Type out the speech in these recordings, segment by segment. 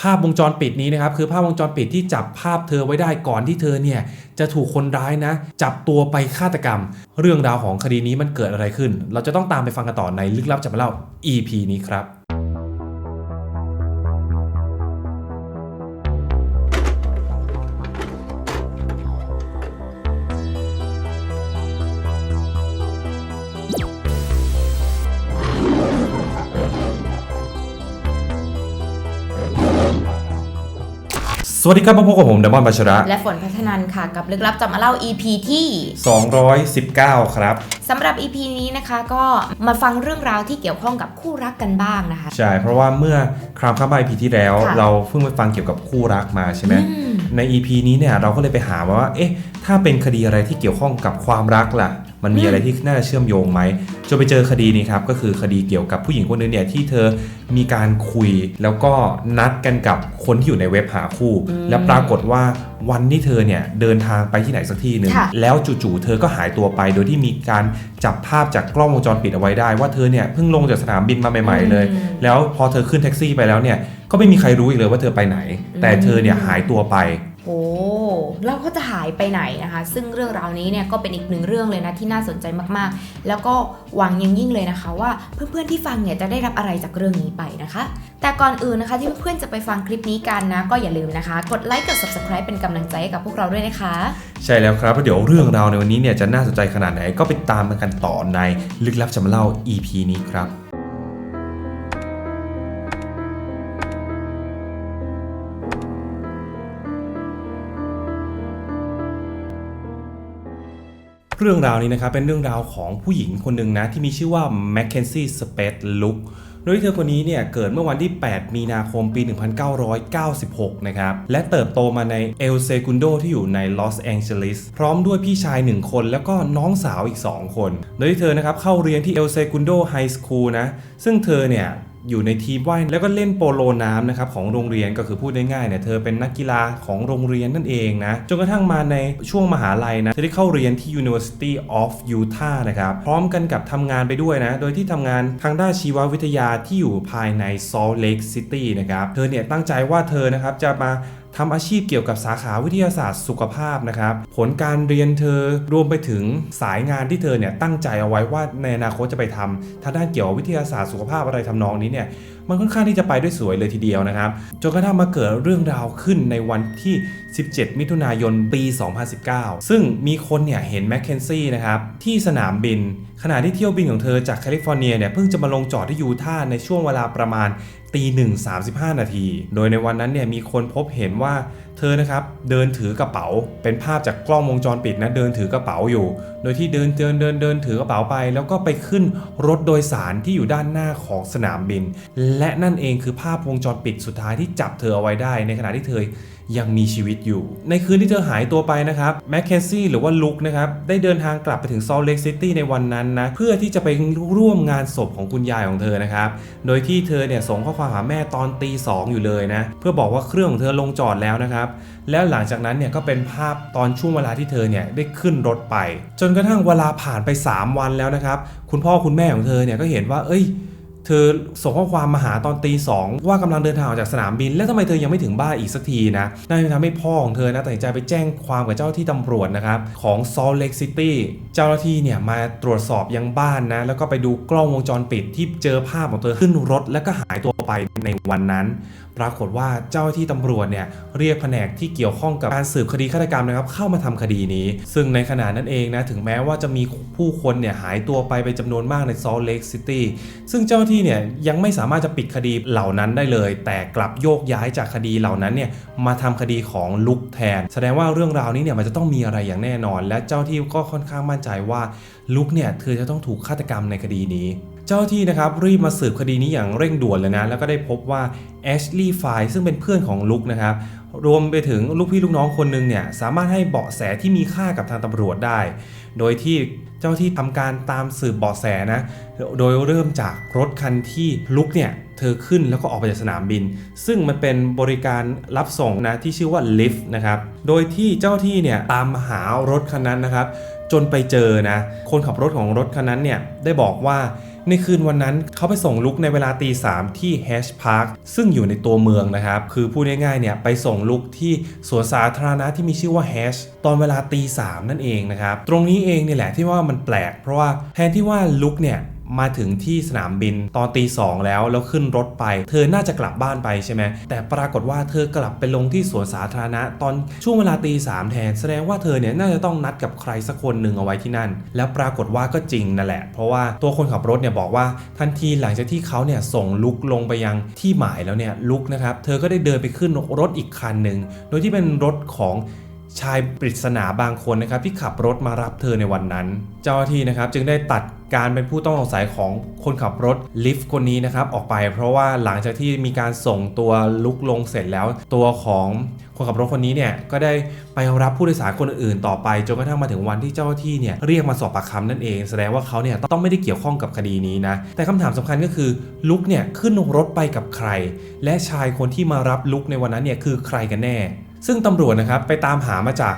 ภาพวงจรปิดนี้นะครับคือภาพวงจรปิดที่จับภาพเธอไว้ได้ก่อนที่เธอเนี่ยจะถูกคนร้ายนะ จับตัวไปฆาตกรรม เรื่องราวของคดีนี้มันเกิดอะไรขึ้น เราจะต้องตามไปฟังกันต่อในลึกลับจะมาเล่า EP นี้ครับ วัสดีครับมาพบกับผมเดมอนบัชระ และฝนพัฒนันค่ะ กับลึกลับจะมาเล่า EP ที่ 219 ครับสำหรับ EP นี้นะคะก็มาฟังเรื่องราวที่เกี่ยวข้องกับคู่รักกันบ้างนะคะ ใช่ เพราะว่าเมื่อคราวข้ามไป EP ที่แล้ว ค่ะเราเพิ่งไปฟังเกี่ยวกับคู่รักมาใช่ไหมอืม ใน EP นี้เนี่ยเราก็เลยไปหามาว่า เอ๊ะ ถ้าเป็นคดีอะไรที่เกี่ยวข้องกับความรักล่ะ มันมีอะไรที่น่าจะเชื่อมโยงไหมจนไปเจอคดีนี้ครับก็คือคดีเกี่ยวกับผู้หญิงคนนึงเนี่ยที่เธอมีการคุยแล้วก็นัดกันกับคนที่อยู่ในเว็บหาคู่ และปรากฏว่าวันที่เธอเนี่ยเดินทางไปที่ไหนสักที่หนึ่งค่ะแล้วจู่ๆเธอก็หายตัวไป โดยที่มีการจับภาพจากกล้องวงจรปิดเอาไว้ได้ ว่าเธอเนี่ยเพิ่งลงจากสนามบินมาใหม่ๆเลยอืมแล้วพอเธอขึ้นแท็กซี่ไปแล้วเนี่ยก็ไม่มีใครรู้อีกเลยว่าเธอไปไหน แต่เธอเนี่ยหายตัวไปโอ้ แล้วเขาจะหายไปไหนนะคะ ซึ่งเรื่องราวนี้เนี่ยก็เป็นอีกหนึ่งเรื่องเลยนะที่น่าสนใจมากๆ แล้วก็หวังอยังยิ่งเลยนะคะว่าเพื่อนๆที่ฟังเนี่ยจะได้รับอะไรจากเรื่องนี้ไปนะคะ แต่ก่อนอื่นนะคะที่เพื่อนๆจะไปฟังคลิปนี้กันนะ ก็อย่าลืมนะคะ กดไลค์กด subscribe เป็นกำลังใจให้กับพวกเราด้วยนะคะ ใช่แล้วครับเดี๋ยวเรื่องราวในวันนี้เนี่ยจะน่าสนใจขนาดไหนก็ไปตามกันต่อในลึกลับจะมาเล่า EP นี้ครับ เรื่องราวนี้นะครับเป็นเรื่องราวของผู้หญิงคนหนึ่งนะ ที่มีชื่อว่า Mackenzie Spade Look โดยเธอคนนี้เนี่ยเกิดเมื่อวันที่ 8 มีนาคมปี 1996 นะครับ และเติบโตมาในเอลเซกุนโดที่อยู่ในลอสแองเจลิสพร้อมด้วยพี่ชาย 1 คน แล้วก็น้องสาวอีก 2 คน โดยเธอนะครับเข้าเรียนที่เอลเซกุนโดไฮสคูลนะ ซึ่งเธอเนี่ย อยู่ในทีมว่ายแล้วก็เล่นโปโลน้ำนะครับของโรงเรียนก็คือพูดง่ายๆเนี่ยเธอเป็นนักกีฬาของโรงเรียนนั่นเองนะจนกระทั่งมาในช่วงมหาลัยนะเธอได้เข้าเรียนที่ University of Utah นะครับพร้อมกันกับทำงานไปด้วยนะโดยที่ทำงานทางด้านชีววิทยาที่อยู่ภายใน Salt Lake City นะครับเธอเนี่ยตั้งใจว่าเธอนะครับจะมา ทำอาชีพเกี่ยวกับสาขาวิทยาศาสตร์สุขภาพนะครับ ผลการเรียนเธอรวมไปถึงสายงานที่เธอเนี่ยตั้งใจเอาไว้ว่าในอนาคตจะไปทำทางด้านเกี่ยวกับวิทยาศาสตร์สุขภาพอะไรทำนองนี้เนี่ยมันค่อนข้างที่จะไปด้วยสวยเลยทีเดียวนะครับ จนกระทั่งมาเกิดเรื่องราวขึ้นในวันที่ 17 มิถุนายน ปี 2019 ซึ่งมีคนเนี่ยเห็นแมคเคนซี่นะครับ ที่สนามบิน ขณะที่เที่ยวบินของเธอจากแคลิฟอร์เนียเนี่ย เพิ่งจะมาลงจอดที่ยูทาห์ในช่วงเวลาประมาณ ตีหนึ่งสามสิบห้านาที โดยในวันนั้นเนี่ยมีคนพบเห็นว่าเธอนะครับเดินถือกระเป๋า เป็นภาพจากกล้องวงจรปิดนะเดินถือกระเป๋าอยู่ โดยที่เดินเดินเดินเดินถือกระเป๋าไป แล้วก็ไปขึ้นรถโดยสารที่อยู่ด้านหน้าของสนามบิน และนั่นเองคือภาพวงจรปิดสุดท้ายที่จับเธอเอาไว้ได้ในขณะที่เธอ ยังมีชีวิตอยู่ ในคืนที่เธอหายตัวไปนะครับแมคเคนซี่หรือว่าลุกนะครับได้เดินทางกลับไปถึงซอลเล k ซิตี้ในวันนั้นนะเพื่อที่จะไปร่วมงานศพของคุณยายของเธอนะครับโดยที่เธอเนี่ยส่งข้อความหาแม่ตอนตีสองอยู่เลยนะเพื่อบอกว่าเครื่องของเธอลงจอดแล้วนะครับแล้วหลังจากนั้นเนี่ยก็เป็นภาพตอนช่วงเวลาที่เธอเนี่ยได้ขึ้นรถไป จนกระทั่งเวลาผ่านไป 3 วันแล้วนะครับคุณพ่อคุณแม่ของเธอเนี่ยก็เห็นว่า เอ้ย เธอส่งข้อความมาหาตอนตีสองว่ากำลังเดินทางออกจากสนามบิน แล้วทำไมเธอยังไม่ถึงบ้านอีกสักทีนะนั่นทำให้พ่อของเธอนะตัดสินใจไปแจ้งความกับเจ้าที่ตำรวจนะครับของซอลเล็กซิตี้เจ้าหน้าที่เนี่ยมาตรวจสอบยังบ้านนะแล้วก็ไปดูกล้องวงจรปิดที่เจอภาพของเธอขึ้นรถแล้วก็หายตัวไปในวันนั้น ปรากฏว่าเจ้าที่ตำรวจเนี่ยเรียกแผนกที่เกี่ยวข้องกับการสืบคดีฆาตกรรมนะครับเข้ามาทำคดีนี้ ซึ่งในขณะนั้นเองนะถึงแม้ว่าจะมีผู้คนเนี่ยหายตัวไปเป็นจำนวนมากใน Salt Lake City ซึ่งเจ้าที่เนี่ยยังไม่สามารถจะปิดคดีเหล่านั้นได้เลย แต่กลับโยกย้ายจากคดีเหล่านั้นเนี่ยมาทำคดีของลุกแทน แสดงว่าเรื่องราวนี้เนี่ยมันจะต้องมีอะไรอย่างแน่นอน และเจ้าที่ก็ค่อนข้างมั่นใจว่าลุกเนี่ยเธอจะต้องถูกฆาตกรรมในคดีนี้ เจ้าที่นะครับรีบมาสืบคดีนี้อย่างเร่งด่วนเลยนะ แล้วก็ได้พบว่า แอชลีย์ไฟซึ่งเป็นเพื่อนของลุกนะครับ รวมไปถึงลูกพี่ลูกน้องคนหนึ่งเนี่ยสามารถให้เบาะแสที่มีค่ากับทางตำรวจได้ โดยที่เจ้าที่ทำการตามสืบเบาะแสนะ โดยเริ่มจากรถคันที่ลุกเนี่ยเธอขึ้นแล้วก็ออกไปจากสนามบิน ซึ่งมันเป็นบริการรับส่งนะที่ชื่อว่า Lyft นะครับ โดยที่เจ้าที่เนี่ยตามหารถคันนั้นนะครับ จนไปเจอนะ คนขับรถของรถคันนั้นเนี่ยได้บอกว่า ในคืนวันนั้นเขาไปส่งลุกในเวลาตีสามที่แฮชพาร์คซึ่งอยู่ในตัวเมืองนะครับ คือพูดง่ายๆเนี่ยไปส่งลุกที่สวนสาธารณะที่มีชื่อว่าแฮชตอนเวลาตีสามนั่นเองนะครับ ตรงนี้เองนี่แหละที่ว่ามันแปลก เพราะว่าแทนที่ว่าลุกเนี่ย มาถึงที่สนามบินตอนตีสองแล้วแล้วขึ้นรถไป เธอน่าจะกลับบ้านไปใช่ไหมแต่ปรากฏว่าเธอกลับไปลงที่สวนสาธารณะ ตอนช่วงเวลาตีสามแทน แสดงว่าเธอเนี่ยน่าจะต้องนัดกับใครสักคนหนึ่งเอาไว้ที่นั่น แล้วปรากฏว่าก็จริงนั่นแหละ เพราะว่าตัวคนขับรถเนี่ยบอกว่าทันทีหลังจากที่เขาเนี่ยส่งลุกลงไปยังที่หมายแล้วเนี่ยลุกนะครับเธอก็ได้เดินไปขึ้นรถอีกคันหนึ่งโดยที่เป็นรถของชายปริศนาบางคนนะครับที่ขับรถมารับเธอในวันนั้น เจ้าหน้าที่นะครับจึงได้ตัด การเป็นผู้ต้องสงสัยของคนขับรถลิฟต์คนนี้นะครับออกไป เพราะว่าหลังจากที่มีการส่งตัวลุกลงเสร็จแล้ว ตัวของคนขับรถคนนี้เนี่ยก็ได้ไปรับผู้โดยสารคนอื่นต่อไปจนกระทั่งมาถึงวันที่เจ้าหน้าที่เนี่ยเรียกมาสอบปากคำนั่นเอง แสดงว่าเขาเนี่ยต้องไม่ได้เกี่ยวข้องกับคดีนี้นะแต่คำถามสำคัญก็คือลุกเนี่ยขึ้นรถไปกับใคร และชายคนที่มารับลุกในวันนั้นเนี่ยคือใครกันแน่ ซึ่งตำรวจนะครับไปตามหามาจาก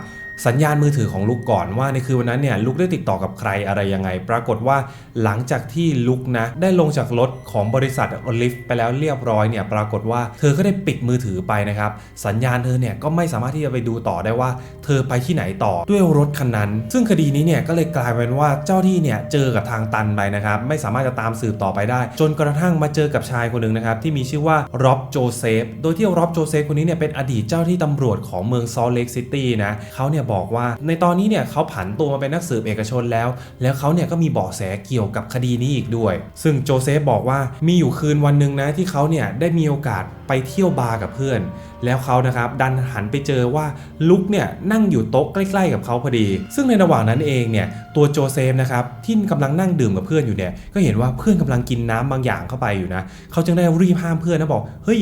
สัญญาณมือถือของลุกก่อนว่าในคืนวันนั้นเนี่ยลุกได้ติดต่อกับใครอะไรยังไง ปรากฏว่าหลังจากที่ลุกนะได้ลงจากรถของบริษัทอลิฟไปแล้วเรียบร้อยเนี่ยปรากฏว่าเธอก็ได้ปิดมือถือไปนะครับสัญญาณเธอเนี่ยก็ไม่สามารถที่จะไปดูต่อได้ว่า เธอไปที่ไหนต่อด้วยรถคันนั้น ซึ่งคดีนี้เนี่ยก็เลยกลายเป็นว่าเจ้าที่เนี่ยเจอกับทางตันไปนะครับไม่สามารถจะตามสืบต่อไปได้ จนกระทั่งมาเจอกับชายคนหนึ่งนะครับที่มีชื่อว่าร็อบโจเซฟโดยที่ร็อบโจเซฟคนนี้เนี่ยเป็นอดีตเจ้าที่ตำรวจของเมืองซอลเลกซิตี้นะเขาเนี่ยบอกว่า ในตอนนี้เนี่ยเขาผันตัวมาเป็นนักสืบเอกชนแล้ว แล้วเขาเนี่ยก็มีเบาะแสเกี่ยวกับคดีนี้อีกด้วย ซึ่งโจเซฟบอกว่ามีอยู่คืนวันหนึ่งนะที่เขาเนี่ยได้มีโอกาสไปเที่ยวบาร์กับเพื่อน แล้วเขานะครับดันหันไปเจอว่าลุกเนี่ยนั่งอยู่โต๊ะใกล้ ๆ กับเขาพอดี ซึ่งในระหว่างนั้นเองเนี่ยตัวโจเซฟนะครับที่กำลังนั่งดื่มกับเพื่อนอยู่เนี่ยก็เห็นว่าเพื่อนกำลังกินน้ำบางอย่างเข้าไปอยู่นะเขาจึงได้รีบห้ามเพื่อนนะบอกเฮ้ย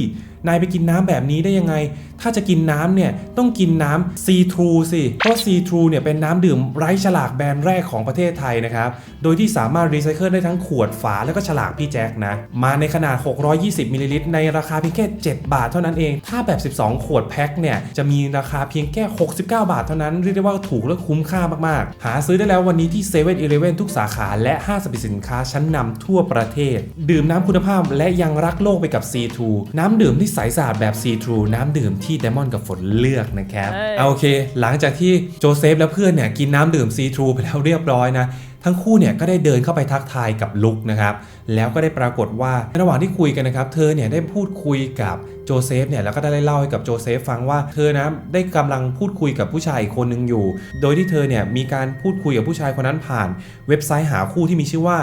นายไปกินน้ำแบบนี้ได้ยังไง ถ้าจะกินน้ำเนี่ยต้องกินน้ำซีทรูสิ เพราะซีทรูเนี่ยเป็นน้ำดื่มไร้ฉลากแบรนด์แรกของประเทศไทยนะครับ โดยที่สามารถรีไซเคิลได้ทั้งขวดฝาแล้วก็ฉลากพี่แจ็คนะ มาในขนาด 620มิลลิลิตรในราคาเพียงแค่ 7 บาทเท่านั้นเอง ถ้าแบบ12 ขวดแพ็คเนี่ยจะมีราคาเพียงแค่ 69 บาทเท่านั้น เรียกได้ว่าถูกและคุ้มค่ามากๆ หาซื้อได้แล้ววันนี้ที่7 e เ e ่ e อทุกสาขา และห้างสรรพสินค้าชั้นนำทั่วประเทศ ดื่มน้ำคุณภาพและยังรักโลกไปกับ C2 น้ำดื่มที่ใสสะอาดแบบ C2 น้ำดื่มที่ Diamond กับฝนเลือกนะครับเอ้ยเอาโอเค หลังจากที่โจเซฟและเพื่อนเนี่ยกินน้ำดื่ม C2 ไปแล้วเรียบร้อยนะทั้งคู่เนี่ยก็ได้เดินเข้าไปทักทายกับลุกนะครับ แล้วก็ได้ปรากฏว่าในระหว่างที่คุยกันนะครับ เธอเนี่ยได้พูดคุยกับ โจเซฟเนี่ยแล้วก็ได้เล่าให้กับโจเซฟฟังว่าเธอนะได้กำลังพูดคุยกับผู้ชายอีกคนหนึ่งอยู่ โดยที่เธอเนี่ยมีการพูดคุยกับผู้ชายคนนั้นผ่าน เว็บไซต์หาคู่ที่มีชื่อว่า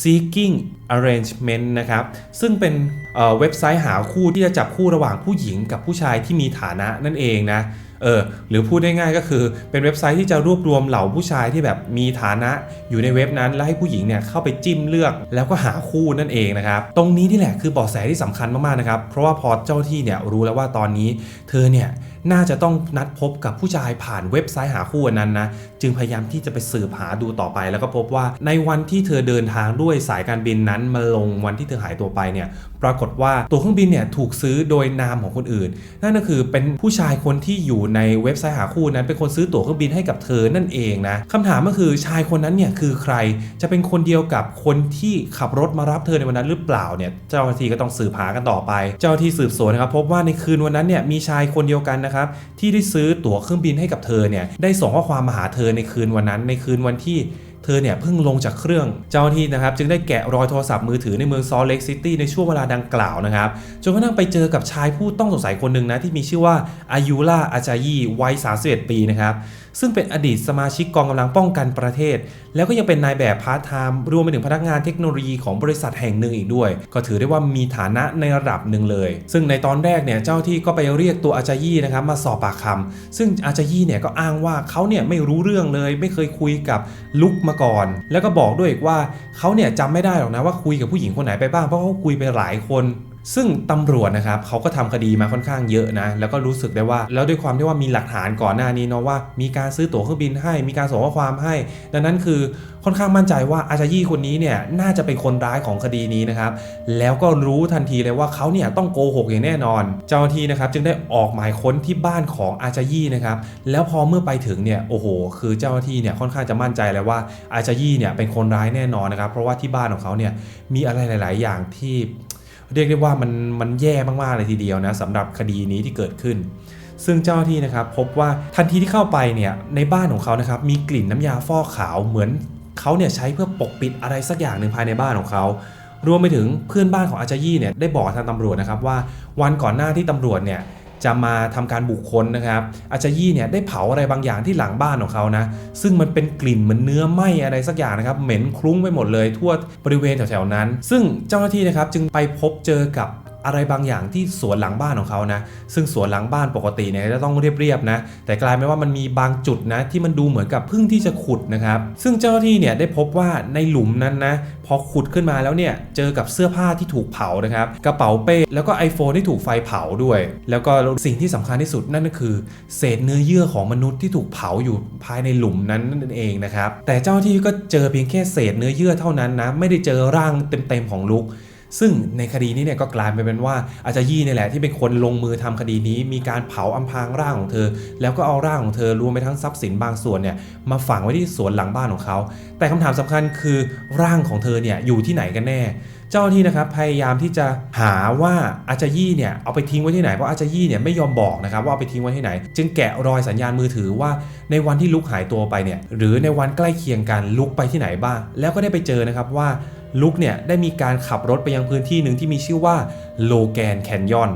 seeking arrangement นะครับ ซึ่งเป็นเเว็บไซต์หาคู่ที่จะจับคู่ระหว่างผู้หญิงกับผู้ชายที่มีฐานะนั่นเองนะ เออหรือพูดได้ง่ายก็คือเป็นเว็บไซต์ที่จะรวบรวมเหล่าผู้ชายที่แบบมีฐานะอยู่ในเว็บนั้นแล้วให้ผู้หญิงเนี่ยเข้าไปจิ้มเลือกแล้วก็หาคู่นั่นเองนะครับตรงนี้นี่แหละคือเบาะแสที่สำคัญมากๆนะครับเพราะว่าพอเจ้าที่เนี่ยรู้แล้วว่าตอนนี้ เธอเนี่ยน่าจะต้องนัดพบกับผู้ชายผ่านเว็บไซต์หาคู่นั้นนะจึงพยายามที่จะไปสืบหาดูต่อไป แล้วก็พบว่าในวันที่เธอเดินทางด้วยสายการบินนั้นมาลงวันที่เธอหายตัวไปเนี่ย ปรากฏว่าตัวเครื่องบินเนี่ยถูกซื้อโดยนามของคนอื่น นั่นก็คือเป็นผู้ชายคนที่อยู่ในเว็บไซต์หาคู่นั้น เป็นคนซื้อตั๋วเครื่องบินให้กับเธอนั่นเองนะคำถามก็คือชายคนนั้นเนี่ยคือใครจะเป็นคนเดียวกับคนที่ขับรถมารับเธอในวันนั้นหรือเปล่าเนี่ยเจ้าหน้าที่ก็ต้องสืบหากันต่อไป เจ้าหน้าที่สืบสวนนะครับพบว่าในคืนวันนั้นเนี่ยมีชายคนเดียวกันนะครับที่ได้ซื้อตั๋วเครื่องบินให้กับเธอเนี่ยได้ส่งข้อความมาหาเธอในคืนวันนั้นในคืนวันที่ เธอเนี่ยเพิ่งลงจากเครื่องเจ้าหน้าที่นะครับจึงได้แกะรอยโทรศัพท์มือถือในเมืองซอลเลกซิตี้ในช่วงเวลาดังกล่าวนะครับจนกระทั่งไปเจอกับชายผู้ต้องสงสัยคนหนึ่งนะที่มีชื่อว่าอายูล่าอาจายีวัย31ปีนะครับซึ่งเป็นอดีตสมาชิกกองกำลังป้องกันประเทศ แล้วก็ยังเป็นนายแบบพาร์ทไทม์รวมไปถึงพนักงานเทคโนโลยีของบริษัทแห่งหนึ่งอีกด้วย ก็ถือได้ว่ามีฐานะในระดับหนึ่งเลย ซึ่งในตอนแรกเนี่ยเจ้าที่ก็ไปเรียกตัวอาจายี่นะครับมาสอบปากคำซึ่งอาจายี่เนี่ยก็อ้างว่าเขาเนี่ยไม่รู้เรื่องเลย ไม่เคยคุยกับลุกมาก่อน แล้วก็บอกด้วยอีกว่าเขาเนี่ยจำไม่ได้หรอกนะว่าคุยกับผู้หญิงคนไหนไปบ้างเพราะเขาคุยไปหลายคน ซึ่งตำรวจนะครับเขาก็ทำคดีมาค่อนข้างเยอะนะ แล้วก็รู้สึกได้ว่า แล้วด้วยความที่ว่ามีหลักฐานก่อนหน้านี้เนาะว่ามีการซื้อตั๋วเครื่องบินให้ มีการส่งข้อความให้ ดังนั้นคือค่อนข้างมั่นใจว่าอาจายี่คนนี้เนี่ยน่าจะเป็นคนร้ายของคดีนี้นะครับ แล้วก็รู้ทันทีเลยว่าเขาเนี่ยต้องโกหกอย่างแน่นอน เจ้าหน้าที่นะครับจึงได้ออกหมายค้นที่บ้านของอาจายี่นะครับ แล้วพอเมื่อไปถึงเนี่ยโอ้โห คือเจ้าหน้าที่เนี่ยค่อนข้างจะมั่นใจเลยว่าอาจายี่เนี่ยเป็นคนร้ายแน่นอนนะครับ เพราะว่าที่บ้านของเขาเนี่ยมีอะไรหลาย ๆ อย่างที่ เรียกได้ว่ามันมันแย่มากๆเลยทีเดียวนะสำหรับคดีนี้ที่เกิดขึ้น ซึ่งเจ้าที่นะครับพบว่าทันทีที่เข้าไปเนี่ยในบ้านของเขานะครับมีกลิ่นน้ำยาฟอกขาวเหมือนเขาเนี่ยใช้เพื่อปกปิดอะไรสักอย่างหนึ่งภายในบ้านของเขารวมไปถึงเพื่อนบ้านของอาจายี่เนี่ยได้บอกทางตำรวจนะครับว่าวันก่อนหน้าที่ตำรวจเนี่ย จะมาทำการบุคคลนะครับอาจายี่เนี่ยได้เผาอะไรบางอย่างที่หลังบ้านของเขานะซึ่งมันเป็นกลิ่นเหมือนเนื้อไหม้อะไรสักอย่างนะครับเหม็นคลุ้งไปหมดเลยทั่วบริเวณแถวๆนั้น ซึ่งเจ้าหน้าที่นะครับจึงไปพบเจอกับ อะไรบางอย่างที่สวนหลังบ้านของเขานะ ซึ่งสวนหลังบ้านปกติเนี่ยจะต้องเรียบๆนะ แต่กลายเป็นว่ามันมีบางจุดนะที่มันดูเหมือนกับเพึ่งที่จะขุดนะครับ ซึ่งเจ้าหน้าที่เนี่ยได้พบว่าในหลุมนั้นนะพอขุดขึ้นมาแล้วเนี่ยเจอกับเสื้อผ้าที่ถูกเผานะครับ กระเป๋าเป้แล้วก็ iPhone ที่ถูกไฟเผาด้วย แล้วก็สิ่งที่สำคัญที่สุดนั่นก็คือ เศษเนื้อเยื่อของมนุษย์ที่ถูกเผาอยู่ภายในหลุมนั้นนั่นเองนะครับ แต่เจ้าหน้าที่ก็เจอเพียงแค่เศษเนื้อเยื่อเท่านั้นนะไม่ได้เจอร่างเต็มๆของลุก ซึ่งในคดีนี้เนี่ยก็กลายไปเป็นว่าอาจารย์ยี่นี่แหละที่เป็นคนลงมือทำคดีนี้ มีการเผาอำพรางร่างของเธอ แล้วก็เอาร่างของเธอรวมไปทั้งทรัพย์สินบางส่วนเนี่ยมาฝังไว้ที่สวนหลังบ้านของเขา แต่คำถามสำคัญคือร่างของเธอเนี่ยอยู่ที่ไหนกันแน่ เจ้าหน้าที่นะครับพยายามที่จะหาว่าอาจารย์ยี่เนี่ยเอาไปทิ้งไว้ที่ไหนเพราะอาจารย์ยี่เนี่ยไม่ยอมบอกนะครับว่าเอาไปทิ้งไว้ที่ไหน จึงแกะรอยสัญญาณมือถือว่าในวันที่ลุกหายตัวไปเนี่ยหรือในวันใกล้เคียงกันลุกไปที่ไหนบ้าง แล้วก็ได้ไปเจอนะครับว่า ลุกเนี่ยได้มีการขับรถไปยังพื้นที่หนึ่งที่มีชื่อว่าโลแกนแคนยอน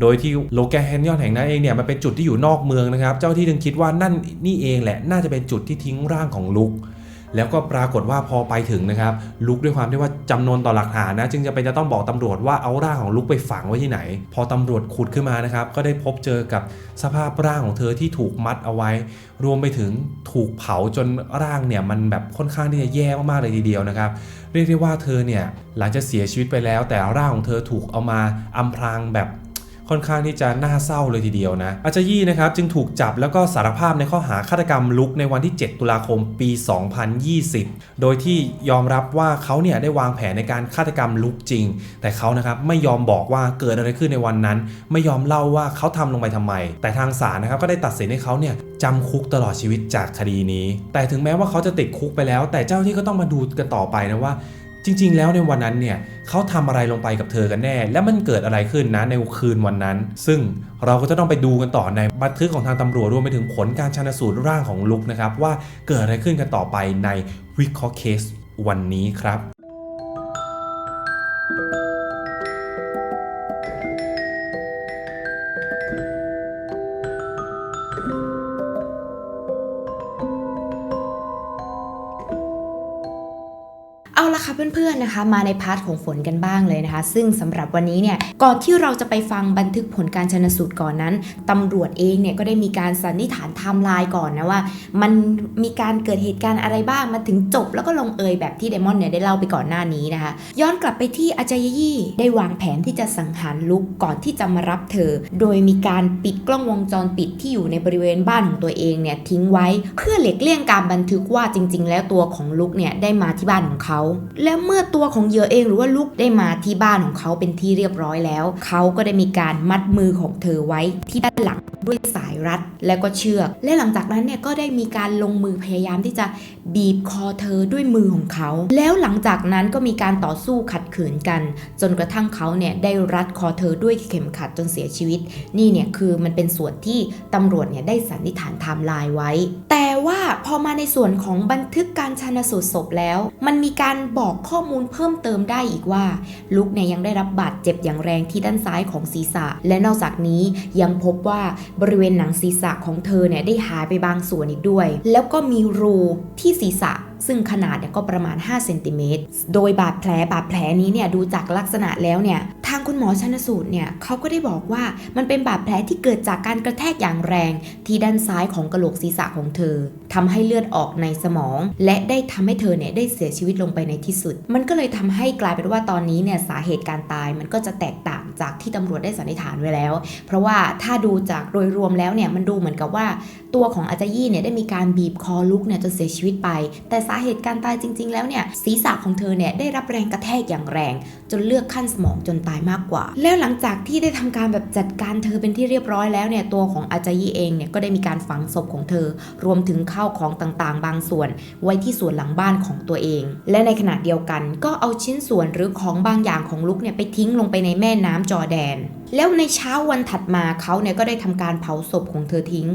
โดยที่โลแกนแคนยอนแห่งนั้นเองเนี่ยมันเป็นจุดที่อยู่นอกเมืองนะครับ เจ้าที่จึงคิดว่านั่นนี่เองแหละน่าจะเป็นจุดที่ทิ้งร่างของลุก แล้วก็ปรากฏว่าพอไปถึงนะครับลุกด้วยความที่ว่าจำนวนต่อหลักฐานนะ จึงจะเป็นจะต้องบอกตำรวจว่าเอาร่างของลุกไปฝังไว้ที่ไหน พอตำรวจขุดขึ้นมานะครับ ก็ได้พบเจอกับสภาพร่างของเธอที่ถูกมัดเอาไว้ รวมไปถึงถูกเผาจนร่างเนี่ยมันแบบค่อนข้างที่จะแย่มากๆเลยทีเดียวนะครับเรียกได้ว่าเธอเนี่ยหลังจากเสียชีวิตไปแล้ว แต่ร่างของเธอถูกเอามาอำพรางแบบ ค่อนข้างที่จะน่าเศร้าเลยทีเดียวนะอาจารย์ยี่นะครับจึงถูกจับแล้วก็สารภาพในข้อหาฆาตกรรมลุกในวันที่ 7 ตุลาคมปี 2020 โดยที่ยอมรับว่าเขาเนี่ยได้วางแผนในการฆาตกรรมลุกจริง แต่เขานะครับไม่ยอมบอกว่าเกิดอะไรขึ้นในวันนั้น ไม่ยอมเล่าว่าเขาทำลงไปทำไม แต่ทางศาลนะครับก็ได้ตัดสินให้เขาเนี่ยจำคุกตลอดชีวิตจากคดีนี้ แต่ถึงแม้ว่าเขาจะติดคุกไปแล้ว แต่เจ้าหน้าที่ก็ต้องมาดูกันต่อไปนะว่า จริง ๆ แล้วในวันนั้นเนี่ยเขาทำอะไรลงไปกับเธอกันแน่ และมันเกิดอะไรขึ้นนะในคืนวันนั้น ซึ่งเราก็จะต้องไปดูกันต่อในบันทึกของทางตำรวจรวมไปถึงผลการชันสูตรร่างของลุกนะครับว่าเกิดอะไรขึ้นกันต่อไปในวิเคราะห์เคสวันนี้ครับ นะคะมาในพาร์ทของฝนกันบ้างเลยนะคะ ซึ่งสำหรับวันนี้เนี่ยก่อนที่เราจะไปฟังบันทึกผลการชนสูตรก่อนนั้นตำรวจเองเนี่ยก็ได้มีการสันนิษฐานไทม์ไลน์ก่อนนะว่า มันมีการเกิดเหตุการณ์อะไรบ้างมาถึงจบ แล้วก็ลงเอยแบบที่เดมอนเนี่ยได้เล่าไปก่อนหน้านี้นะคะ ย้อนกลับไปที่อาจารย์ยี่ได้วางแผนที่จะสังหารลุกก่อนที่จะมารับเธอ โดยมีการปิดกล้องวงจรปิดที่อยู่ในบริเวณบ้านของตัวเองเนี่ยทิ้งไว้เพื่อหลีกเลี่ยงการบันทึกว่าจริง ๆ แล้วตัวของลุกเนี่ยได้มาที่บ้านของเขา และเมื่อตัวของเหยื่อเองหรือว่าลุกได้มาที่บ้านของเขาเป็นที่เรียบร้อยแล้ว เขาก็ได้มีการมัดมือของเธอไว้ที่ด้านหลังด้วยสายรัดและก็เชือก และหลังจากนั้นเนี่ยก็ได้มีการลงมือพยายามที่จะบีบคอเธอด้วยมือของเขา แล้วหลังจากนั้นก็มีการต่อสู้ขัดขืนกัน จนกระทั่งเขาเนี่ยได้รัดคอเธอด้วยเข็มขัดจนเสียชีวิต นี่เนี่ยคือมันเป็นส่วนที่ตำรวจเนี่ยได้สันนิษฐานไทม์ไลน์ไว้ แต่ว่าพอมาในส่วนของบันทึกการชันสูตรศพแล้ว มันมีการบอกข้อมูลเพิ่มเติมได้อีกว่า ลุกเนี่ยยังได้รับบาดเจ็บอย่างแรงที่ด้านซ้ายของศีรษะ และนอกจากนี้ยังพบว่าบริเวณหนังศีรษะของเธอเนี่ยได้หายไปบางส่วนอีกด้วย แล้วก็มีรูที่ศีรษะ ซึ่งขนาดเนี่ยก็ประมาณ5เซนติเมตรโดยบาดแผลบาดแผลนี้เนี่ยดูจากลักษณะแล้วเนี่ยทางคุณหมอชันสูตรเนี่ยเขาก็ได้บอกว่ามันเป็นบาดแผลที่เกิดจากการกระแทกอย่างแรง ที่ด้านซ้ายของกระโหลกศีรษะของเธอทำให้เลือดออกในสมอง และได้ทำให้เธอเนี่ยได้เสียชีวิตลงไปในที่สุด มันก็เลยทำให้กลายเป็นว่าตอนนี้เนี่ยสาเหตุการตายมันก็จะแตกต่างจากที่ตำรวจได้สันนิษฐานไว้แล้ว เพราะว่าถ้าดูจากโดยรวมแล้วเนี่ยมันดูเหมือนกับว่าตัวของอาจารย์ยี่เนี่ยได้มีการบีบคอลุกเนี่ยจนเสียชีวิตไป แต่สาเหตุการตายจริง ๆ แล้วเนี่ยศีรษะของเธอเนี่ยได้รับแรงกระแทกอย่างแรง จนเลือกขั้นสมองจนตายมากกว่า แล้วหลังจากที่ได้ทำการแบบจัดการเธอเป็นที่เรียบร้อยแล้วเนี่ยตัวของอาจารย์ยี่เองเนี่ยก็ได้มีการฝังศพของเธอ รวมถึงข้าวของต่างๆ บางส่วน ไว้ที่สวนหลังบ้านของตัวเอง และในขณะเดียวกันก็เอาชิ้นส่วนหรือของบางอย่างของลุกเนี่ยไปทิ้งลงไปในแม่น้ำจอแดน แล้วในเช้าวันถัดมาเขาเนี่ยก็ได้ทำการเผาศพของเธอทิ้ง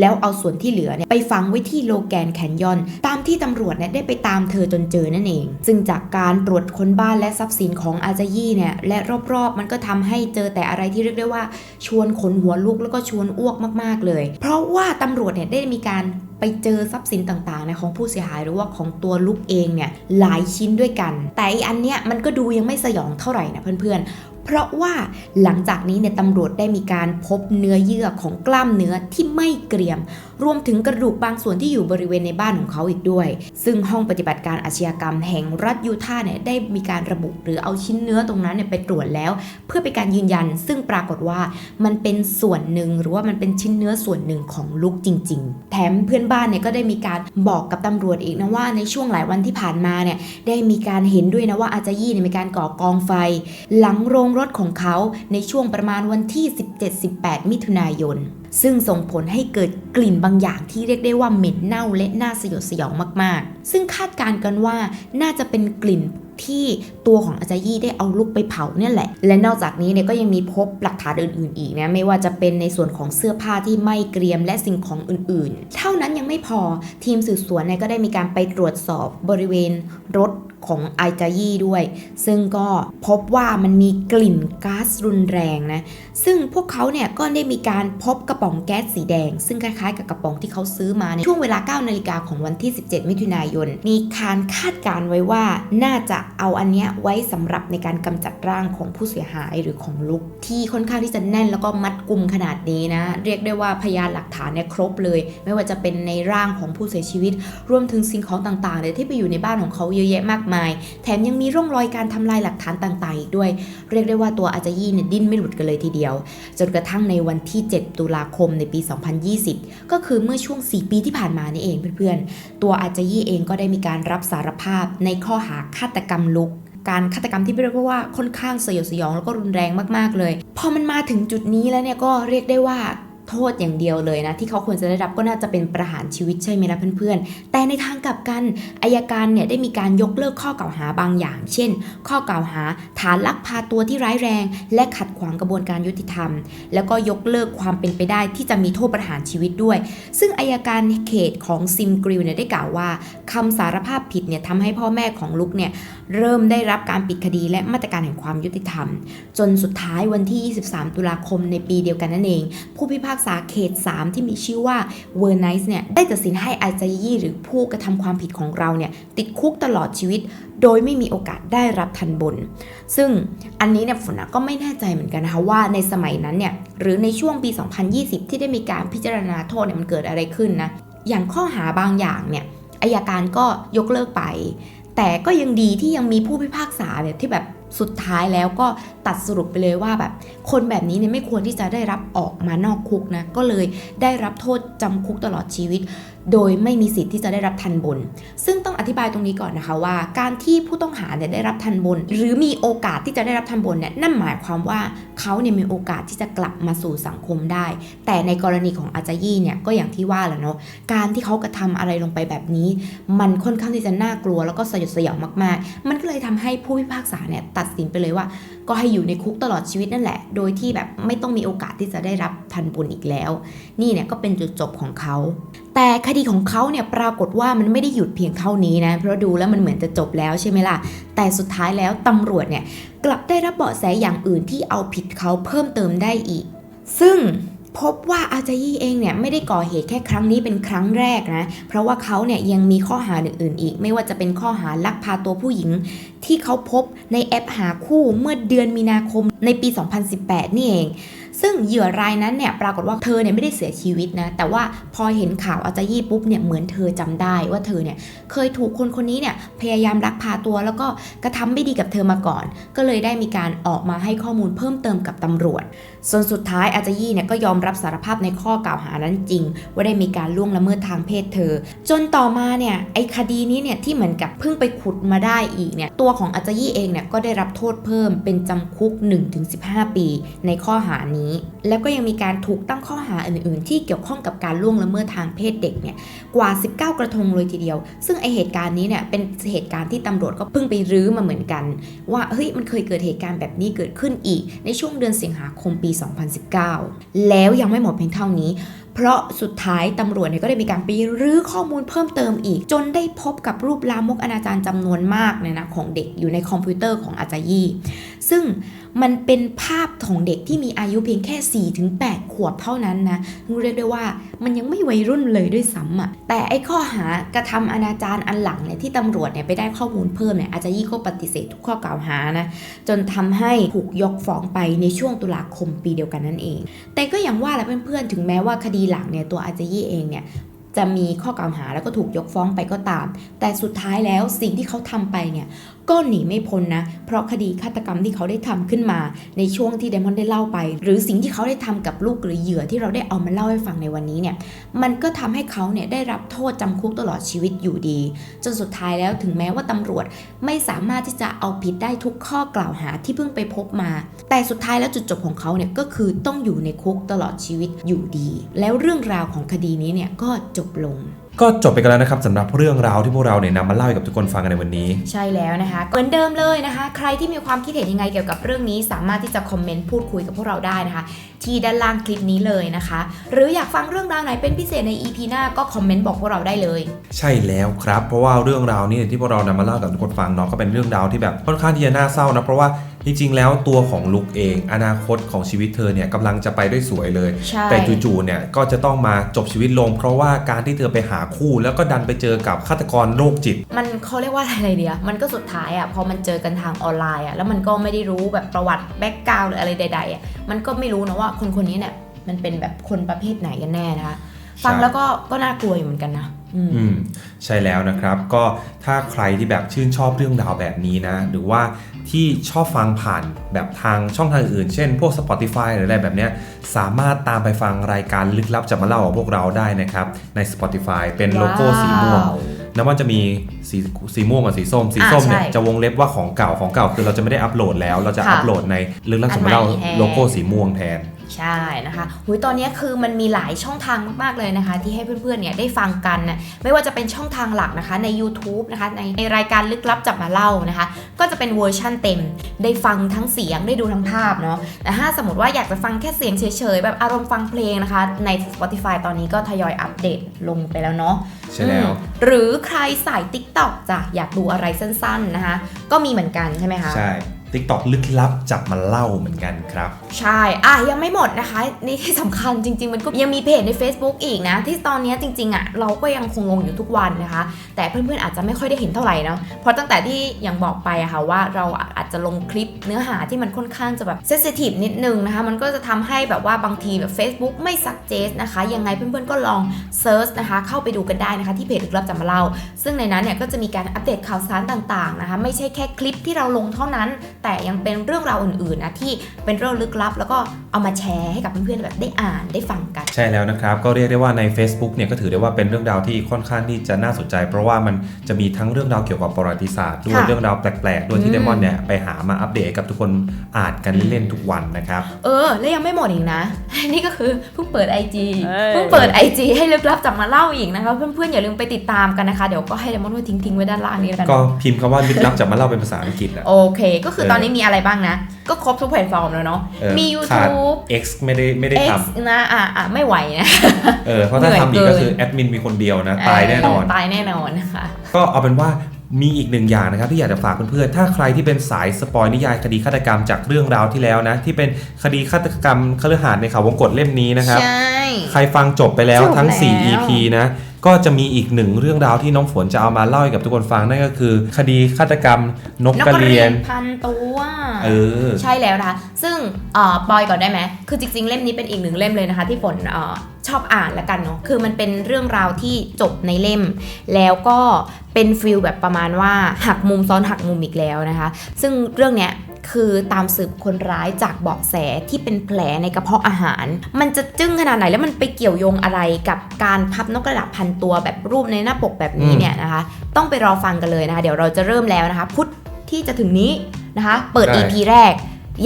แล้วเอาส่วนที่เหลือเนี่ยไปฝังไว้ที่โลแกนแคนยอน ตามที่ตำรวจเนี่ยได้ไปตามเธอจนเจอนั่นเอง ซึ่งจากการตรวจค้นบ้านและทรัพย์สินของอาจายี่เนี่ยและรอบๆ มันก็ทำให้เจอแต่อะไรที่เรียกได้ว่า ชวนขนหัวลุกแล้วก็ชวนอ้วกมาก ๆเลย เพราะว่าตำรวจเนี่ยได้มีการ ไปเจอทรัพย์สินต่างๆในของผู้เสียหายหรือว่าของตัวลุกเองเนี่ยหลายชิ้นด้วยกัน แต่อีอันเนี้ยมันก็ดูยังไม่สยองเท่าไหร่นะเพื่อนๆ เพราะว่าหลังจากนี้เนี่ยตำรวจได้มีการพบเนื้อเยื่อของกล้ามเนื้อที่ไม่เกรียม รวมถึงกระดูกบางส่วนที่อยู่บริเวณในบ้านของเขาอีกด้วย ซึ่งห้องปฏิบัติการอาชญากรรมแห่งรัฐยูทาห์เนี่ยได้มีการระบุหรือเอาชิ้นเนื้อตรงนั้นเนี่ยไปตรวจแล้ว เพื่อเป็นการยืนยัน ซึ่งปรากฏว่ามันเป็นส่วนหนึ่งหรือว่ามันเป็นชิ้นเนื้อส่วนหนึ่งของลุกจริง ๆ แถมเพื่อนบ้านเนี่ยก็ได้มีการบอกกับตำรวจอีกนะว่าในช่วงหลายวันที่ผ่านมาเนี่ยได้มีการเห็นด้วยนะว่าอาจายี่เนี่ยมีการก่อกองไฟ หลังโรงรถของเขาในช่วงประมาณวันที่ 17-18 มิถุนายนซึ่งส่งผลให้เกิดกลิ่นบางอย่างที่เรียกได้ว่าเหม็นเน่าและน่าสยดสยองมาก ๆ ซึ่งคาดการณ์กันว่าน่าจะเป็นกลิ่น ที่ตัวของอาจารย์ยี่ได้เอาลูกไปเผาเนี่ยแหละ และนอกจากนี้เนี่ยก็ยังมีพบหลักฐานอื่นๆอีกนะไม่ว่าจะเป็นในส่วนของเสื้อผ้าที่ไม่เกรียมและสิ่งของอื่นๆ เท่านั้นยังไม่พอทีมสืบสวนเนี่ยก็ได้มีการไปตรวจสอบบริเวณรถ ของไอจายี่ด้วย ซึ่งก็พบว่ามันมีกลิ่นก๊าซรุนแรงนะ ซึ่งพวกเขาเนี่ยก็ได้มีการพบกระป๋องแก๊สสีแดง ซึ่งคล้ายๆกับกระป๋องที่เขาซื้อมาในช่วงเวลา 9 นาฬิกาของวันที่ 17 มิถุนายน มีการคาดการณ์ไว้ว่าน่าจะเอาอันเนี้ยไว้สำหรับในการกำจัดร่างของผู้เสียหายหรือของลุก ที่ค่อนข้างที่จะแน่นแล้วก็มัดกุมขนาดนี้นะ เรียกได้ว่าพยานหลักฐานเนี่ยครบเลย ไม่ว่าจะเป็นในร่างของผู้เสียชีวิต รวมถึงสิ่งของต่างๆเลยที่ไปอยู่ในบ้านของเขาเยอะแยะมากมายแถมยังมีร่องรอยการทำลายหลักฐานต่างๆอีกด้วย เรียกได้ว่าตัวอาจายี่เนี่ยดิ้นไม่หลุดกันเลยทีเดียว จนกระทั่งในวันที่ 7 ตุลาคมในปี 2020 ก็คือเมื่อช่วง 4 ปีที่ผ่านมานี่เองเพื่อนๆ ตัวอาจายี่เองก็ได้มีการรับสารภาพในข้อหาฆาตกรรมลุกการฆาตกรรมที่เรียกว่าค่อนข้างสยดสยองแล้วก็รุนแรงมากๆเลย พอมันมาถึงจุดนี้แล้วเนี่ยก็เรียกได้ว่า โทษอย่างเดียวเลยนะ ที่เขาควรจะได้รับก็น่าจะเป็นประหารชีวิตใช่ไหมล่ะเพื่อนๆ แต่ในทางกลับกันอายการเนี่ยได้มีการยกเลิกข้อกล่าวหาบางอย่าง เช่น ข้อกล่าวหาฐานลักพาตัวที่ร้ายแรง และขัดขวางกระบวนการยุติธรรม แล้วก็ยกเลิกความเป็นไปได้ที่จะมีโทษประหารชีวิตด้วย ซึ่งอายการเขตของซิมกริลเนี่ยได้กล่าวว่าคำสารภาพผิดเนี่ยทำให้พ่อแม่ของลุกเนี่ยเริ่มได้รับการปิดคดีและมาตรการแห่งความยุติธรรม จนสุดท้ายวันที่ 23 ตุลาคมในปีเดียวกันนั่นเอง ผู้พิพากษาเขต 3 ที่มีชื่อว่าเวอร์ไนส์เนี่ยได้ตัดสินให้อาจายี่หรือผู้กระทำความผิดของเราเนี่ยติดคุกตลอดชีวิต โดยไม่มีโอกาสได้รับทันบน ซึ่งอันนี้เนี่ยฝนก็ไม่แน่ใจเหมือนกันนะคะว่าในสมัยนั้นเนี่ยหรือในช่วงปี 2020 ที่ได้มีการพิจารณาโทษเนี่ยมันเกิดอะไรขึ้นนะอย่างข้อหาบางอย่างเนี่ยอายการก็ยกเลิกไป แต่ก็ยังดีที่ยังมีผู้พิพากษาเนี่ยที่แบบ สุดท้ายแล้วก็ตัดสรุปไปเลยว่าแบบ คนแบบนี้เนี่ยไม่ควรที่จะได้รับออกมานอกคุกนะ ก็เลยได้รับโทษจำคุกตลอดชีวิต โดยไม่มีสิทธิ์ที่จะได้รับทันบน ซึ่งต้องอธิบายตรงนี้ก่อนนะคะว่า การที่ผู้ต้องหาเนี่ยได้รับทันบน หรือมีโอกาสที่จะได้รับทันบนเนี่ยนั่นหมายความว่าเขาเนี่ยมีโอกาสที่จะกลับมาสู่สังคมได้ แต่ในกรณีของอาจายี่เนี่ยก็อย่างที่ว่าแหละเนาะการที่เขากระทำอะไรลงไปแบบนี้ มันค่อนข้างที่จะน่ากลัวแล้วก็สยดสยองมากๆ มันก็เลยทำให้ผู้พิพากษาเนี่ยตัดสินไปเลยว่า ก็ให้อยู่ในคุกตลอดชีวิตนั่นแหละ โดยที่แบบไม่ต้องมีโอกาสที่จะได้รับทันบนอีกแล้ว นี่เนี่ยก็เป็นจุดจบของเขา แต่คดีของเขาเนี่ยปรากฏว่ามันไม่ได้หยุดเพียงเท่านี้นะ เพราะดูแล้วมันเหมือนจะจบแล้วใช่ไหมล่ะ แต่สุดท้ายแล้วตำรวจเนี่ยกลับได้รับเบาะแสอย่างอื่นที่เอาผิดเขาเพิ่มเติมได้อีก ซึ่งพบว่าอาจายี่เองเนี่ยไม่ได้ก่อเหตุแค่ครั้งนี้เป็นครั้งแรกนะ เพราะว่าเขาเนี่ยยังมีข้อหาอื่นๆอีก ไม่ว่าจะเป็นข้อหาลักพาตัวผู้หญิง ที่เขาพบในแอปหาคู่เมื่อเดือนมีนาคมในปี 2018 นี่เอง ซึ่งเหยื่อรายนั้นเนี่ยปรากฏว่าเธอเนี่ยไม่ได้เสียชีวิตนะ แต่ว่าพอเห็นข่าวอาจายี่ปุ๊บเนี่ยเหมือนเธอจำได้ว่าเธอเนี่ยเคยถูกคนคนนี้เนี่ยพยายามลักพาตัว แล้วก็กระทำไม่ดีกับเธอมาก่อน ก็เลยได้มีการออกมาให้ข้อมูลเพิ่มเติมกับตำรวจ ส่วนสุดท้ายอาจายี่เนี่ยก็ยอมรับสารภาพในข้อกล่าวหานั้นจริง ว่าได้มีการล่วงละเมิดทางเพศเธอ จนต่อมาเนี่ยไอ้คดีนี้เนี่ยที่เหมือนกับเพิ่งไปขุดมาได้อีกเนี่ยตัวของอาจายี่เองเนี่ยก็ได้รับโทษเพิ่มเป็นจำคุก 1-15 ปีในข้อหานี้แล้วก็ยังมีการถูกตั้งข้อหาอื่นๆ ที่เกี่ยวข้องกับการล่วงละเมิดทางเพศเด็กเนี่ยกว่า 19 กระทงเลยทีเดียว ซึ่งไอเหตุการณ์นี้เนี่ยเป็นเหตุการณ์ที่ตำรวจก็เพิ่งไปรื้อมาเหมือนกัน ว่าเฮ้ยมันเคยเกิดเหตุการณ์แบบนี้เกิดขึ้นอีก ในช่วงเดือนสิงหาคมปี 2019 แล้วยังไม่หมดเพียงเท่านี้ เพราะสุดท้ายตำรวจเนี่ยก็ได้มีการไปรื้อข้อมูลเพิ่มเติมอีก จนได้พบกับรูปลามกอนาจารจำนวนมากเนี่ยนะของเด็กอยู่ในคอมพิวเตอร์ของอาจายีซึ่งมันเป็นภาพของเด็กที่มีอายุเพียงแค่ 4-8 ขวบเท่านั้นนะเรียกได้ว่ามันยังไม่วัยรุ่นเลยด้วยซ้ำอะแต่ไอ้ข้อหากระทำอนาจารอันหลังเนี่ยที่ตำรวจเนี่ยไปได้ข้อมูลเพิ่มเนี่ยอาจายี่ก็ปฏิเสธทุกข้อกล่าวหานะจนทำให้ถูกยกฟ้องไปในช่วงตุลาคมปีเดียวกันนั่นเอง แต่ก็อย่างว่าแหละเพื่อนๆถึงแม้ว่าคดีหลังเนี่ยตัวอาจารยี่เองเนี่ยจะมีข้อกล่าวหาแล้วก็ถูกยกฟ้องไปก็ตาม แต่สุดท้ายแล้วสิ่งที่เขาทำไปเนี่ยก็หนีไม่พ้นนะ เพราะคดีฆาตกรรมที่เขาได้ทำขึ้นมาในช่วงที่เดมอนได้เล่าไป หรือสิ่งที่เขาได้ทำกับลูกหรือเหยื่อที่เราได้เอามาเล่าให้ฟังในวันนี้เนี่ยมันก็ทำให้เขาเนี่ยได้รับโทษจำคุกตลอดชีวิตอยู่ดี จนสุดท้ายแล้วถึงแม้ว่าตำรวจไม่สามารถที่จะเอาผิดได้ทุกข้อกล่าวหาที่เพิ่งไปพบมา แต่สุดท้ายแล้วจุดจบของเขาเนี่ยก็คือต้องอยู่ในคุกตลอดชีวิตอยู่ดี แล้วเรื่องราวของคดีนี้เนี่ยก็จบลง ก็จบไปกันแล้วนะครับสำหรับเรื่องราวที่พวกเราเนี่ยนำมาเล่าให้กับทุกคนฟังกันในวันนี้ ใช่แล้วนะคะ เหมือนเดิมเลยนะคะ ใครที่มีความคิดเห็นยังไงเกี่ยวกับเรื่องนี้ สามารถที่จะคอมเมนต์พูดคุยกับพวกเราได้นะคะ ที่ด้านล่างคลิปนี้เลยนะคะ หรืออยากฟังเรื่องราวไหนเป็นพิเศษใน EP หน้าก็คอมเมนต์บอกพวกเราได้เลย ใช่แล้วครับ เพราะว่าเรื่องราวนี้ที่พวกเรานำมาเล่ากับทุกคนฟังเนาะก็เป็นเรื่องราวที่แบบค่อนข้างที่จะน่าเศร้านะเพราะว่าจริงๆ แล้วตัวของลุกเอง อนาคตของชีวิตเธอเนี่ยกำลังจะไปได้สวยเลยใช่แต่จู่ๆเนี่ยก็จะต้องมาจบชีวิตลง เพราะว่าการที่เธอไปหาคู่ แล้วก็ดันไปเจอกับฆาตกรโรคจิต มันเขาเรียกว่าอะไรเดียมันก็สุดท้ายอะ่ะพอมันเจอกันทางออนไลน์อะ่ะแล้วมันก็ไม่ได้รู้แบบประวัติแบ็กกราวหรืออะไรใดๆอะ่ะมันก็ไม่รู้นะว่าคนคนนี้เนี่ยมันเป็นแบบคนประเภทไหนกันแน่นะคะ ฟังแล้วก็ก็น่ากลัวอยู่เหมือนกันนะอืมอืมใช่แล้วนะครับก็ถ้าใครที่แบบชื่นชอบเรื่องราวแบบนี้นะ หรือว่าที่ชอบฟังผ่านแบบทางช่องทางอื่น เช่น พวก Spotify หรืออะไรแบบเนี้ยสามารถตามไปฟังรายการลึกลับจะมาเล่าของพวกเราได้นะครับ ใน Spotify เป็นโลโก้สีม่วงว้าวนะว่าจะมีสีสีม่วงกับสีส้ม สีส้มเนี่ยอ่าใช่จะวงเล็บว่าของเก่าของเก่าคือเราจะไม่ได้อัปโหลดแล้ว เราจะค่ะอัปโหลดในลึกลับจะมาเล่าอันใหม่แทนโลโก้สีม่วงแทน ใช่นะคะหุยตอนนี้คือมันมีหลายช่องทางมากๆเลยนะคะ ที่ให้เพื่อนๆเนี่ยได้ฟังกันนะไม่ว่าจะเป็นช่องทางหลักนะคะใน YouTube นะคะในในรายการลึกลับจับมาเล่านะคะ ก็จะเป็นเวอร์ชั่นเต็ม ได้ฟังทั้งเสียงได้ดูทั้งภาพเนาะแต่ถ้าสมมติว่าอยากจะฟังแค่เสียงเฉยๆ แบบอารมณ์ฟังเพลงนะคะ ใน Spotify ตอนนี้ก็ทยอยอัปเดตลงไปแล้วเนาะใช่แล้วอืมหรือใครสาย TikTok จ้ะอยากดูอะไรสั้นๆนะคะ ก็มีเหมือนกันใช่ไหมคะใช่ TikTok ลึกลับจับมาเล่าเหมือนกันครับ ใช่ อะยังไม่หมดนะคะ นี่ที่สำคัญจริง ๆ มันก็ยังมีเพจใน Facebook อีกนะ ที่ตอนนี้จริง ๆ อะ เราก็ยังคงลงอยู่ทุกวันนะคะ แต่เพื่อน ๆ อาจจะไม่ค่อยได้เห็นเท่าไหร่เนาะเพราะตั้งแต่ที่อย่างบอกไปอะค่ะว่าเราอาจจะลงคลิปเนื้อหาที่มันค่อนข้างจะแบบเซสซิทีฟนิดนึงนะคะ มันก็จะทำให้แบบว่าบางทีแบบ Facebook ไม่สักเจสนะคะ ยังไงเพื่อนๆก็ลองเซิร์ชนะคะ เข้าไปดูกันได้นะคะ ที่เพจลึกลับจะมาเล่า ซึ่งในนั้นเนี่ยก็จะมีการอัปเดตข่าวสารต่าง ๆ นะคะ ไม่ใช่แค่คลิปที่เราลงเท่านั้น แต่ยังเป็นเรื่องราวอื่น ๆ นะที่เป็นเรื่องลึกลับแล้วก็เอามาแชร์ให้กับเพื่อนๆแบบได้อ่านได้ฟังกัน ใช่แล้วนะครับ ก็เรียกได้ว่าใน Facebook เนี่ยก็ถือได้ว่าเป็นเรื่องราวที่ค่อนข้างที่จะน่าสนใจ เพราะว่ามันจะมีทั้งเรื่องราวเกี่ยวกับประวัติศาสตร์ด้วยค่ะเรื่องราวแปลกๆด้วยอืที่มเดมอนเนี่ยไปหามาอัปเดตให้กับทุกคนอ่านกันเล่นๆทุกวันนะครับเออแล้วยังไม่หมดอีกนะ นี่ก็คือเพิ่งเปิด IG เอ้ยเพิ่งเปิด IG ให้ลึกลับจับมาเล่าอีกนะคะเพื่อนๆอย่าลืมไปติดตามกันนะคะเดี๋ยวก็ให้เดมอนไว้ทิ้งๆไว้ด้านล่างนี้แล้วกันก็พิมพ์คำว่าลึกลับจับมาเล่าเป็นภาษาอังกฤษอะโอเค ก็คือตอนนี้มีอะไรบ้างนะก็ครบทุกแพลตฟอร์มแล้วเนาะเออมีขาด YouTube X ไม่ได้ไม่ได้ X ทนะอะอะไม่ไหวนะำเออเพราะถ้าเหนื่อยทำอีกเกินก็คือแอดมินมีคนเดียวนะตายแน่นอนตายแน่นอนนะคะก็เอาเป็นว่ามีอีกหนึ่งอย่างนะครับที่อยากจะฝากเพื่อนๆ ถ้าใครที่เป็นสายสปอยนิยายคดีฆาตกรรมจากเรื่องราวที่แล้วนะ ที่เป็นคดีฆาตกรรมคฤหาสน์ในเขาวงกฏเล่มนี้นะครับใช่ใครฟังจบไปแล้วจบทั้งแล้ว4 EP นะ ก็จะมีอีกหนึ่งเรื่องราวที่น้องฝนจะเอามาเล่าให้กับทุกคนฟังนั่นก็คือ คดีฆาตกรรมนกนกกระกระเรีเรียยนนพันตัวเออใช่แล้วนะคะ ซึ่งเอ่อปอยก่อนได้ไหมคือจริงๆ เล่มนี้เป็นอีกหนึ่งเล่มเลยนะคะ ที่ฝนเออชอบอ่านละกันเนาะคือมันเป็นเรื่องราวที่จบในเล่ม แล้วก็เป็นฟิลแบบประมาณว่าหักมุมซ้อนหักมุมอีกแล้วนะคะ ซึ่งเรื่องเนี้ย คือตามสืบคนร้ายจากเบาะแสที่เป็นแผลในกระเพาะอาหาร มันจะจึ้งขนาดไหนแล้วมันไปเกี่ยวโยงอะไรกับการพับนกกระดาษพันตัวแบบรูปในหน้าปกแบบนี้อืมเนี่ยนะคะ ต้องไปรอฟังกันเลยนะคะ เดี๋ยวเราจะเริ่มแล้วนะคะ พุธที่จะถึงนี้นะคะ เปิด EP แรก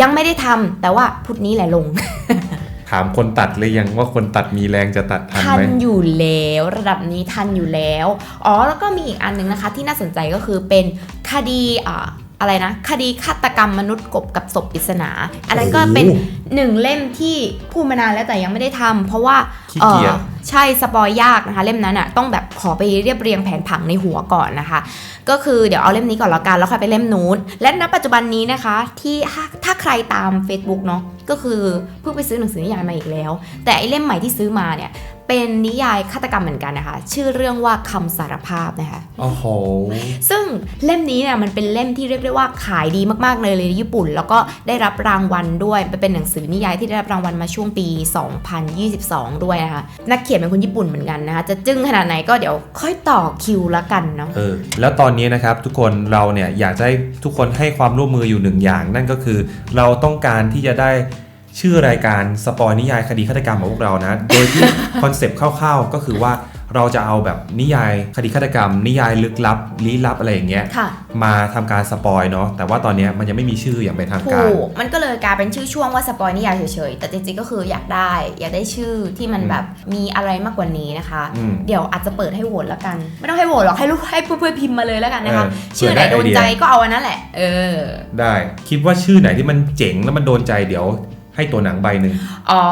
ยังไม่ได้ทำแต่ว่าพุธนี้แหละลงถามคนตัดเลยยังว่าคนตัดมีแรงจะตัดทันทันไหมอยู่แล้วระดับนี้ทันอยู่แล้ว อ๋อแล้วก็มีอีกอันหนึงนะคะ ที่น่าสนใจก็คือเป็นคดี อ่าอะไรนะคดีฆาตกรรมมนุษย์กบกับศพปริศนา อันนั้นก็เป็นโอ้โหหนึ่งเล่มที่พูดมานานแล้วแต่ยังไม่ได้ทำเพราะว่าขี้เกียจอ่อใช่สปอยยากนะคะ เล่มนั้นอะต้องแบบขอไปเรียบเรียงแผนผังในหัวก่อนนะคะ ก็คือเดี๋ยวเอาเล่มนี้ก่อนแล้วกันแล้วค่อยไปเล่มนู้นและณปัจจุบันนี้นะคะ ที่ถ้าถ้าใครตาม Facebook เนาะก็คือเพิ่งไปซื้อหนังสือนิยายมาอีกแล้ว แต่ไอเล่มใหม่ที่ซื้อมาเนี่ย เป็นนิยายฆาตกรรมเหมือนกันนะคะ ชื่อเรื่องว่าคำสารภาพนะคะ โอ้โห ซึ่งเล่มนี้เนี่ยมันเป็นเล่มที่เรียกได้ว่าขายดีมากๆเลยในญี่ปุ่น แล้วก็ได้รับรางวัลด้วยเป็นหนังสือนิยายที่ได้รับรางวัลมาช่วงปี 2022 ด้วยนะคะนักเขียนเป็นคนญี่ปุ่นเหมือนกันนะคะจะจึ้งขนาดไหนก็เดี๋ยวค่อยต่อคิวละกันเนาะเออแล้วตอนนี้นะครับทุกคนเราเนี่ยอยากจะให้ทุกคนให้ความร่วมมืออยู่หนึ่งอย่าง นั่นก็คือเราต้องการที่จะได้ ชื่อรายการสปอยนิยายคดีฆาตกรรมของพวกเรานะ โดยที่คอนเซปต์คร่าวๆ ก็คือว่าเราจะเอาแบบนิยายคดีฆาตกรรม นิยายลึกลับลี้ลับอะไรอย่างเงี้ยค่ะ มาทำการสปอยเนาะแต่ว่าตอนเนี้ยมันยังไม่มีชื่ออย่างเป็นทางถูการกมันก็เลยกลายเป็นชื่อช่วงว่าสปอยนิยายเฉยๆ แต่จริงๆก็คืออยากได้ อยากได้ชื่อที่มันอืมแบบมีอะไรมากกว่านี้นะคะ อืมเดี๋ยวอาจจะเปิดให้โหวตแล้วกัน ไม่ต้องให้โหวตหรอกให้ลูกให้เพื่อนๆพิมพ์มาเลยแล้วกันนะคะ เออชื่อไหนเผื่โดอได้นไอเดีย ใจก็เอาอันนั้นแหละ เออ ได้ คิดว่าชื่อไหนที่มันเจ๋งแล้วมันโดนใจเดี๋ยว ให้ตัวหนังใบหนึ่งอ๋อ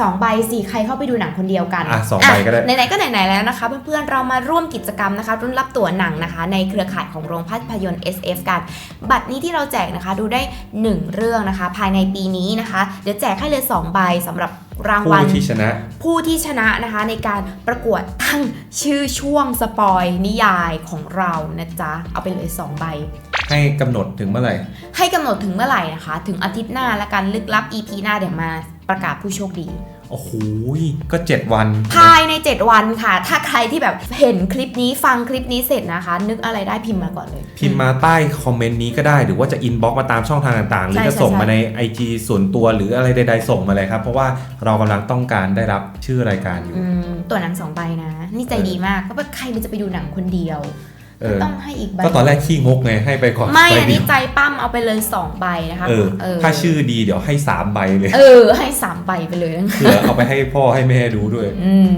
สองใบสี่ใครเข้าไปดูหนังคนเดียวกันอะสองใบก็ได้ไหนๆก็ไหนๆแล้วนะคะ เพื่อนๆเรามาร่วมกิจกรรมนะคะรุ่นรับตั๋วหนังนะคะ ในเครือข่ายของโรงภาพยนตร์ SF กันบัตรนี้ที่เราแจกนะคะดูได้ 1 เรื่องนะคะ ภายในปีนี้นะคะ เดี๋ยวแจกให้เลย2ใบสำหรับ รางวัลผู้ที่ชนะ ผู้ที่ชนะนะคะในการประกวดตั้งชื่อช่วงสปอยนิยายของเรานะจ๊ะ เอาไปเลย 2 ใบ ให้กำหนดถึงเมื่อไหร่ ให้กำหนดถึงเมื่อไหร่นะคะ ถึงอาทิตย์หน้าและการลึกลับ EP หน้าเดี๋ยวมาประกาศผู้โชคดี โอ้โหก็ 7 วัน ภายใน 7 วันค่ะ ถ้าใครที่แบบเห็นคลิปนี้ฟังคลิปนี้เสร็จนะคะ นึกอะไรได้พิมพ์มาก่อนเลย พิมพ์มาใต้คอมเมนต์นี้ก็ได้ หรือว่าจะอินบ็อกมาตามช่องทางต่างๆ หรือใช่จะส่งใช่มาใน IG ส่วนตัวหรืออะไรใดๆส่งมาเลยครับ เพราะว่าเรากำลังต้องการได้รับชื่อรายการอยู่อืมตัวหนังสองใบนะ นี่ใจดีมากเพราะว่าใครมันจะไปดูหนังคนเดียว เออต้องให้อีกใบก็ตอนแรกขี้งกไงให้ไปก่อนไม่ใบอันเดีนี้ยวใจปั้มเอาไปเลย2ใบนะคะเออเออถ้าชื่อดีเดี๋ยวให้3ใบเลยเออ ให้สามใบไปเลยเผื่อเอาไปให้พ่อให้แม่ดูด้วย อืม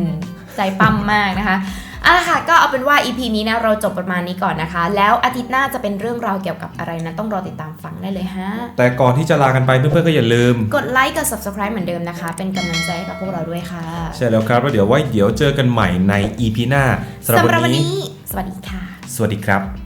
ใจปั้มมากนะคะเอาละค่ะก็เอาเป็นว่า EP นี้นะเราจบประมาณนี้ก่อนนะคะ แล้วอาทิตย์หน้าจะเป็นเรื่องราวเกี่ยวกับอะไรนั้นต้องรอติดตามฟังได้เลยฮะ แต่ก่อนที่จะลากันไปเพื่อนๆก็อย่าลืม กดไลค์กด subscribe เหมือนเดิมนะคะ เป็นกำลังใจให้กับพวกเราด้วยค่ะ ใช่แล้วครับแล้วเดี๋ยวไว้เดี๋ยวเจอกันใหม่ใน EP หน้าสำหรับสำหรับวัวันนนี้นี้ สวัสดีค่ะ สวัสดีครับ